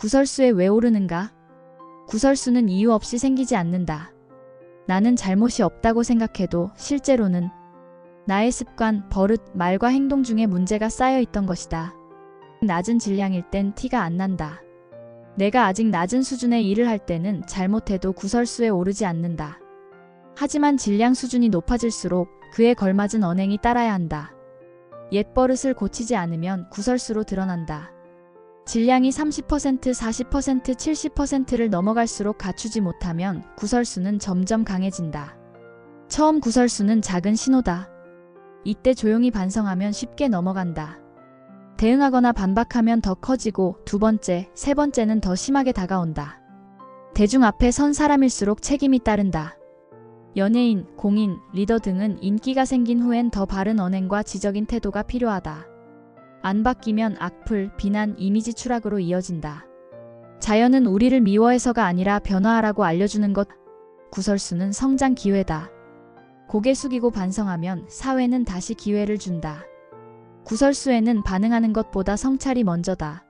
구설수에 왜 오르는가? 구설수는 이유 없이 생기지 않는다. 나는 잘못이 없다고 생각해도 실제로는 나의 습관, 버릇, 말과 행동 중에 문제가 쌓여 있던 것이다. 낮은 질량일 땐 티가 안 난다. 내가 아직 낮은 수준의 일을 할 때는 잘못해도 구설수에 오르지 않는다. 하지만 질량 수준이 높아질수록 그에 걸맞은 언행이 따라야 한다. 옛 버릇을 고치지 않으면 구설수로 드러난다. 질량이 30%, 40%, 70%를 넘어갈수록 갖추지 못하면 구설수는 점점 강해진다. 처음 구설수는 작은 신호다. 이때 조용히 반성하면 쉽게 넘어간다. 대응하거나 반박하면 더 커지고 두 번째, 세 번째는 더 심하게 다가온다. 대중 앞에 선 사람일수록 책임이 따른다. 연예인, 공인, 리더 등은 인기가 생긴 후엔 더 바른 언행과 지적인 태도가 필요하다. 안 바뀌면 악플, 비난, 이미지 추락으로 이어진다. 자연은 우리를 미워해서가 아니라 변화하라고 알려주는 것. 구설수는 성장 기회다. 고개 숙이고 반성하면 사회는 다시 기회를 준다. 구설수에는 반응하는 것보다 성찰이 먼저다.